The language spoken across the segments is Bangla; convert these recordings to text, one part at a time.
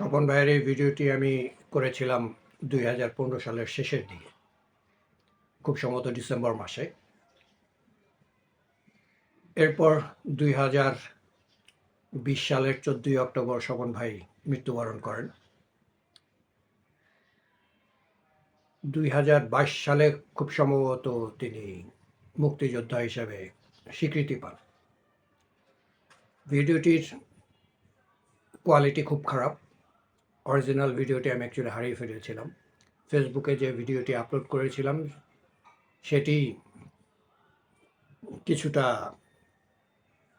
স্বপন ভাইয়ের এই ভিডিওটি আমি করেছিলাম দুই হাজার পনেরো সালের শেষের দিকে, খুব সম্ভবত ডিসেম্বর মাসে। এরপর দুই হাজার বিশ সালের চোদ্দই অক্টোবর স্বপন ভাই মৃত্যুবরণ করেন। দুই হাজার বাইশ সালে খুব সম্ভবত তিনি মুক্তিযোদ্ধা হিসেবে স্বীকৃতি পান। ভিডিওটির কোয়ালিটি খুব খারাপ। অরিজিনাল ভিডিওটি আমি অ্যাকচুয়ালি হারিয়ে ফেলেছিলাম। ফেসবুকে যে ভিডিওটি আপলোড করেছিলাম, সেটি কিছুটা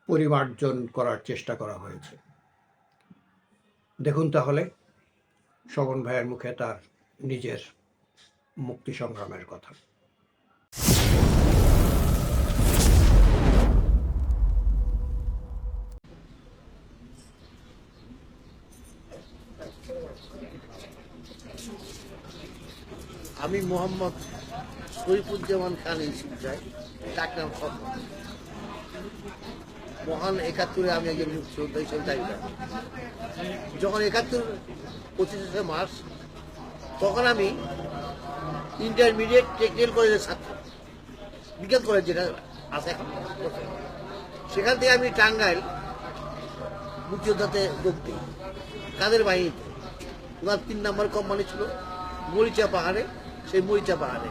পরিমার্জন করার চেষ্টা করা হয়েছে। দেখুন তাহলে শবন ভাইয়ের মুখে তার নিজের মুক্তি সংগ্রামের কথা। আমি মোহাম্মদ শরীফুজ্জামান খান ইউসুফ চাই ডাকনাম খবর মহান একাত্তরে আমি একজন শ্রদ্ধা হিসেবে দায়িত্ব যখন একাত্তর পঁচিশে মার্চ, তখন আমি ইন্টারমিডিয়েট টেকনিক্যাল কলেজের ছাত্র। বিজ্ঞান কলেজ যেটা আছে এখন। সেখান থেকে আমি টাঙ্গাইল মুক্তিযোদ্ধাতে যোগ দিই। কাদের বাহিনীতে? ওনার তিন নম্বর কোম্পানি ছিল মরিচা পাহাড়ে। সেই মরিচা পাহাড়ে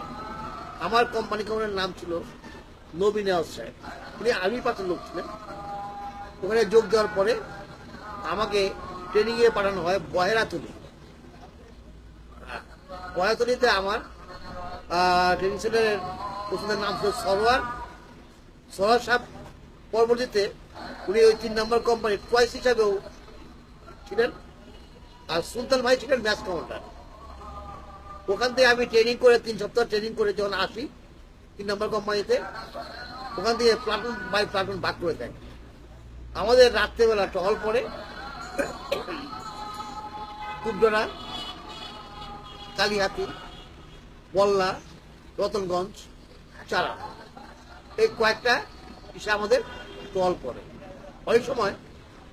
আমার কোম্পানি কোম্পানির নাম ছিল নবীন সাহেব। উনি আর্মি পাত্র লোক ছিলেন। ওখানে যোগ দেওয়ার পরে আমাকে ট্রেনিংয়ে পাঠানো হয় বহেরাতুলি বহেরাতুলিতে আমার ট্রেনিং সেন্টারের ওষুধের নাম ছিল সরোয়ার। সরোয়ার সাহেব পরবর্তীতে উনি ওই তিন নম্বর কোম্পানির টয়েস হিসাবেও ছিলেন। আর সুলতান ভাই ছিলেন ম্যাচ কমান্ডার ওখান থেকে আমি ট্রেনিং করে, তিন সপ্তাহ ট্রেনিং করে যখন আসি, তিন নম্বর কোম্পানিতে ওখান থেকে প্লাটুন বাই প্লাটুন ভাগ করে দেয়। আমাদের রাত্রেবেলা টহল পরে কুবডোনা কালীহাতি, বল্লা, রতনগঞ্জ, চারা। এই কয়েকটা বিষয় আমাদের টহল পড়ে। অনেক সময়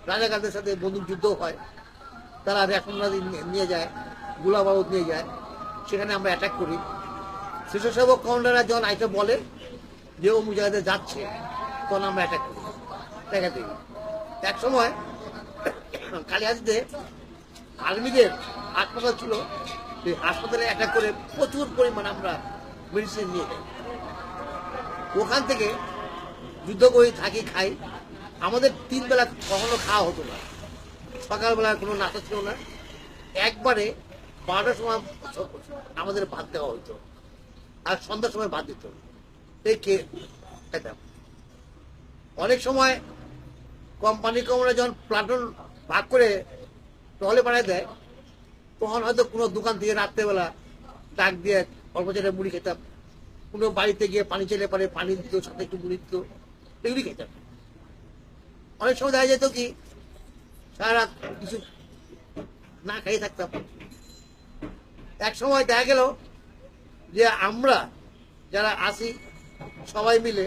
রাজাকারদের সাথে বন্দুক যুদ্ধ হয়। তারা রেশনাদি নিয়ে যায়, গোলাবারুদ নিয়ে যায়। সেখানে আমরা অ্যাটাক করি। স্বেচ্ছাসেবক কমান্ডাররা যখন আইটা বলে যে অমুক জায়গাতে যাচ্ছে, তখন আমরা অ্যাটাক করি। দেখা দিই। এক সময় কালিহাতিতে আর্মিদের হাসপাতাল ছিল। সেই হাসপাতালে অ্যাটাক করে প্রচুর পরিমাণ আমরা মেডিসিন নিয়ে যাই ওখান থেকে যুদ্ধ করি, থাকি, খাই। আমাদের তিনবেলা কখনো খাওয়া হতো না। সকালবেলা কোনো নাস্তা ছিল না। একবারে বারোটার সময় আমাদের ভাত দেওয়া হতো আর সন্ধ্যার সময় ভাত দিত। খেতাম অনেক সময় কোম্পানি কমরা যখন প্লাটুন ভাগ করে টহলে বানায় দেয়, তখন হয়তো কোনো দোকান থেকে রাত্রেবেলা ডাক দিয়ে অল্প চেটে মুড়ি খেতাম। কোনো বাড়িতে গিয়ে পানি চেলে পারে পানি দিত, সাথে একটু মুড়ি দিত, এগুলি খেতাম। অনেক সময় দেখা যেত কি, সারা কিছু না খাইয়ে থাকতাম। এক সময় দেখা গেল যে আমরা যারা আসি সবাই মিলে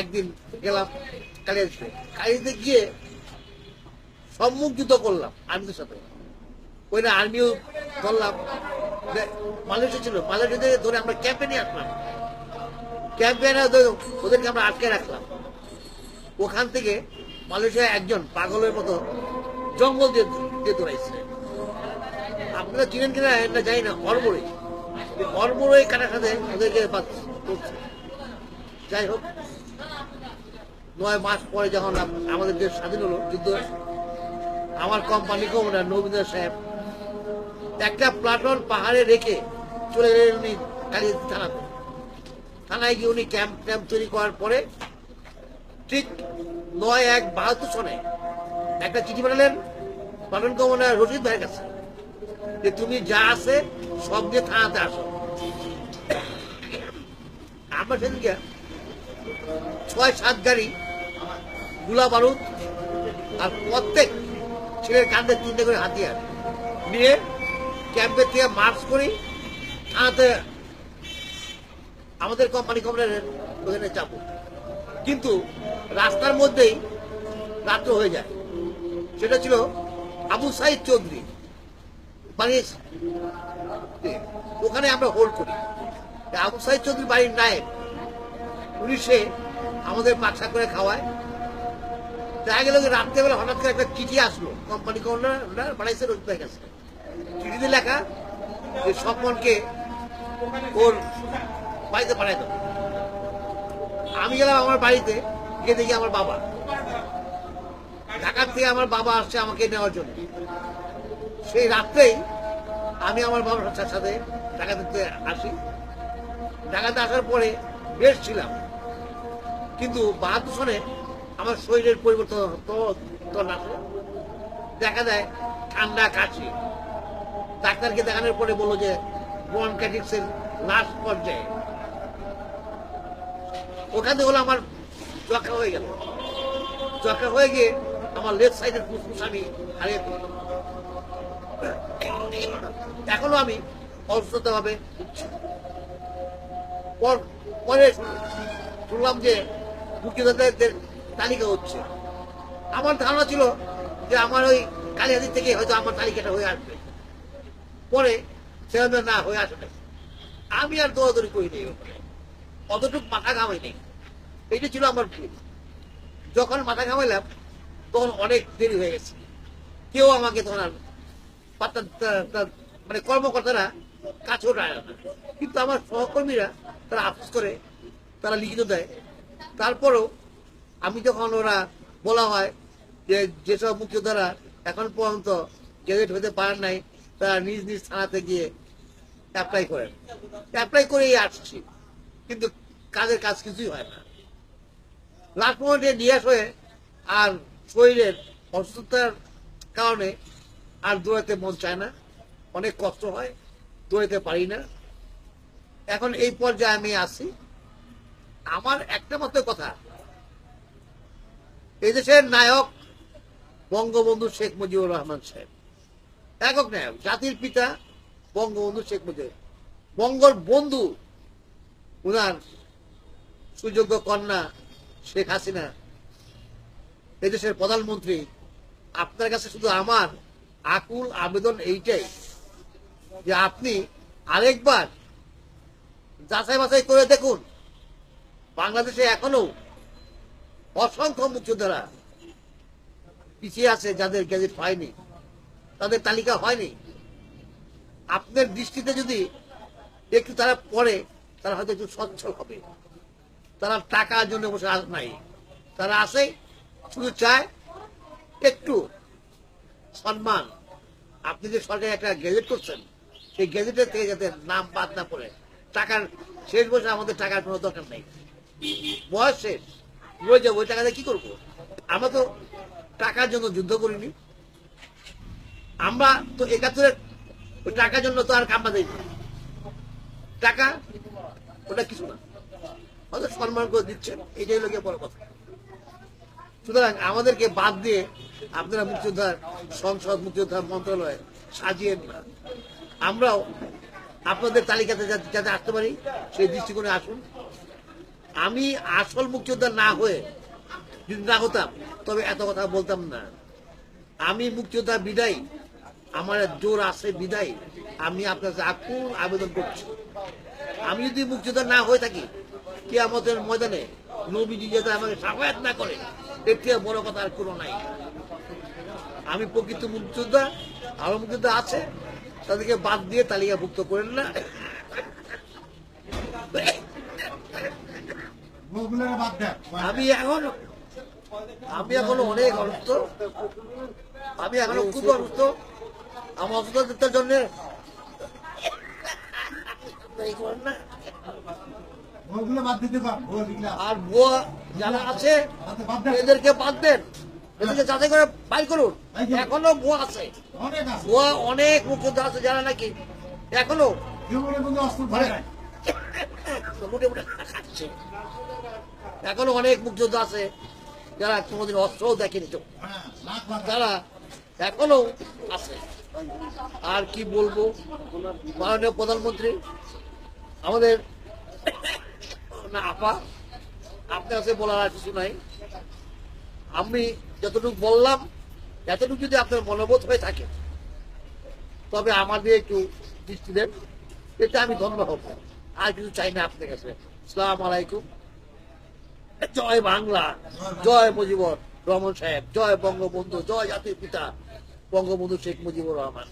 একদিন গেলাম কালিয়াতে কালিয়াতে গিয়ে সম্মুখ যুদ্ধ করলাম আর্মিদের সাথে। ওই না আর্মিও ধরলাম। মালয়েশিয়া ছিল মালয়েশিয়া ধরে আমরা ক্যাম্পে নিয়ে আসলাম। ক্যাম্পে ওদেরকে আমরা আটকে রাখলাম। ওখান থেকে মালয়েশিয়া একজন পাগলের মতো জঙ্গল দিয়ে দিয়ে দৌড়াইছে। আপনারা চিনেন কিনা এটা জানি না অরবরে অরবরে কাটার সাথে ওদেরকে করছে। যাই হোক, নয় মাস পরে যখন আমাদের দেশ স্বাধীন হলো যুদ্ধ, আমার কোম্পানি কমান্ডার নবীন্দ্র সাহেব একটা প্লাটন পাহাড়ে রেখে চলে গেলেন উনি কালিয়ে থানাতে। থানায় গিয়ে উনি ক্যাম্প ক্যাম্প তৈরি করার পরে ঠিক নয় এক বাহাত্তর সনে একটা চিঠি পাঠালেন পালন কমনার রশিদ ভাইয়ের কাছে। যে তুমি যা আছে সব দিয়ে থানাতে আসো। আমরা সেদিনকে ছয়, সাত গাড়ি গুলা বারুদ আর প্রত্যেক ছেলের কাঁধে তিনটে করে হাতিয়ার নিয়ে ক্যাম্পের থেকে মার্চ করি, থানাতে আমাদের কোম্পানি কোম্পানির ওখানে যাব কিন্তু রাস্তার মধ্যেই রাত্র হয়ে যায়। সেটা ছিল আবু সাইদ চৌধুরী। মানে ওখানে আমরা হোল্ড করি। আবু সাইদ চৌধুরী বাড়ির নায়ক পুলিশে আমাদের পাকশা করে খাওয়ায়। দেখা গেল রাত্রেবেলা হঠাৎ করে একটা চিঠি আসলো কোম্পানি ওনার বাড়াইছে রোজ হয়ে গেছে। চিঠিতে লেখা যে স্বপনকে ওর বাড়িতে পাঠাই দেবো আমি গেলাম আমার বাড়িতে, গিয়ে দেখি আমার বাবা। ঢাকার থেকে আমার বাবা আসছে আমাকে নেওয়ার জন্য। সেই রাত্রেই আমি আমার বাবার সাথে সাথে ঢাকাতে আসি। ঢাকাতে আসার পরে বেশ ছিলাম। কিন্তু বাহাত্তর সনে আমার শরীরের পরিবর্তন তো- আসে দেখা যায় ঠান্ডা কাশি। ডাক্তারকে দেখানোর পরে বলল যে ব্রনকাইটিক্সের লাস্ট পর্যায়ে। ওখানে হলো আমার যক্ষা হয়ে গেল। যক্ষা হয়ে গিয়ে আমার লেফট সাইডের ফুসফুস আমি হারিয়ে এখনও আমি অসুস্থতা ভাবে পরে শুনলাম যে মুক্তিযোদ্ধাদের তালিকা হচ্ছে। আমার ধারণা ছিল যে আমার ওই কালিহাদির থেকে হয়তো আমার তালিকাটা হয়ে আসবে। পরে সেভাবে না হয়ে আসে নাই। আমি আর দৌড়াদৌড়ি করি নেই ওখানে। অতটুকু মাথা ঘামাই নেই। এইটা ছিল আমার ভুল। যখন মাথা ঘামাইলাম, তখন অনেক দেরি হয়ে গেছে। কেউ আমাকে তখন আর মানে কর্মকর্তারা টায় না কিন্তু আমার সহকর্মীরা তারা আফসোস করে, তারা লিখিত দেয়। তারপরেও আমি যখন ওরা বলা হয় যে, যেসব মুক্তিযোদ্ধারা এখন পর্যন্ত গ্যাজেট হতে পারেন নাই, তারা নিজ নিজ থানাতে গিয়ে অ্যাপ্লাই করেন। অ্যাপ্লাই করেই আসছি। কিন্তু কাজের কাজ কিছুই হয় না। লাস্ট মোমেন্টে নিরাশ হয়ে আর শরীরের অসুস্থতার কারণে আর দৌড়াতে মন চায় না। অনেক কষ্ট হয় দৌড়াতে পারি না। এখন এই পর্যায়ে আমি আছি। আমার একটা মাত্র কথা এই দেশের নায়ক বঙ্গবন্ধু শেখ মুজিবুর রহমান সাহেব। একক নায়ক, জাতির পিতা বঙ্গবন্ধু শেখ মুজিব। বঙ্গর বন্ধু, উনার সুযোগ্য কন্যা শেখ হাসিনা। এদেশের প্রধানমন্ত্রী, আপনার কাছে শুধু আমার আকুল আবেদন এইটাই যে আপনি আরেকবার যাচাই বাছাই করে দেখুন। বাংলাদেশে এখনও অসংখ্য মুক্তিযোদ্ধারা পিছিয়ে আছে যাদের গ্যাজেট হয়নি, তাদের তালিকা হয়নি। আপনার দৃষ্টিতে যদি একটু তারা পড়ে, তারা হয়তো একটু সচ্ছল হবে। তারা টাকার জন্য বসে নাই। তারা আসে শুধু চায় একটু সম্মান আপনি যে সরকারি একটা গেজেট করছেন, সেই গেজেটের থেকে যাতে নাম বাদ না পড়ে, টাকার শেষ বসে আমাদের টাকার কোনো দরকার নেই। বয়স শেষ, রয়ে যাব, ওই টাকাতে কি করব? আমরা তো টাকার জন্য যুদ্ধ করিনি। আমরা তো একাত্তরের ওই টাকার জন্য তো আর কামড়া দেয়নি টাকা ওটা কিছু না। হয়তো সম্মান করে দিচ্ছেন, এটাই লোকে বড় কথা। সুতরাং আমাদেরকে বাদ দিয়ে আপনারা মুক্তিযোদ্ধার সংসদ, মুক্তিযোদ্ধার মন্ত্রণালয় সাজিয়ে আমরাও আপনাদের তালিকাতে যাতে আসতে পারি, সেই দৃষ্টিকোণে আসুন। আমি আসল মুক্তিযোদ্ধা না হয়ে যদি না হতাম, তবে এত কথা বলতাম না। আমি মুক্তিযোদ্ধা বিদায়, আমার জোর আছে বিদায়। আমি আপনার কাছে আকুল আবেদন করছি। আমি যদি মুক্তিযোদ্ধা না হয়ে থাকি কে আমাদের ময়দানে নবীজি যাতে আমাকে সাফায়াত না করে এর থেকে বড় কথা আর কোনো নাই। আমি প্রকৃত মুক্তিযোদ্ধা আরও মুক্তিযোদ্ধা আছে তাদেরকে বাদ দিয়ে তালিকাভুক্ত করেন না। আমি এখন আমি এখন অনেক অসুস্থ। আমি এখন খুব অসুস্থ। আমার অসুস্থতার জন্য আর বুয়া যারা আছে এদেরকে বাদ দেন। এদেরকে যাচাই করে বাইর করুন। এখনও আছে। অনেক আছে। যারা নাকি এখনও এখনও অনেক মুক্তিযোদ্ধা আছে যারা কোনোদিন অস্ত্রও দেখেনি তো। হ্যাঁ তারা এখনও আছে। আর কি বলব? মাননীয় প্রধানমন্ত্রী আমাদের না আপা আপনার কাছে বলার আর কিছু নাই। আমি যতটুকু বললাম, এতটুকু যদি আপনার মনোবোধ হয়ে থাকে, তবে আমাদের একটু দৃষ্টি দেন। এটা আমি ধন্য হব। আর কিছু চাই না আপনার কাছে। সালাম আলাইকুম। জয় বাংলা, জয় মুজিবর রহমান সাহেব, জয় বঙ্গবন্ধু, জয় জাতির পিতা বঙ্গবন্ধু শেখ মুজিবুর রহমান।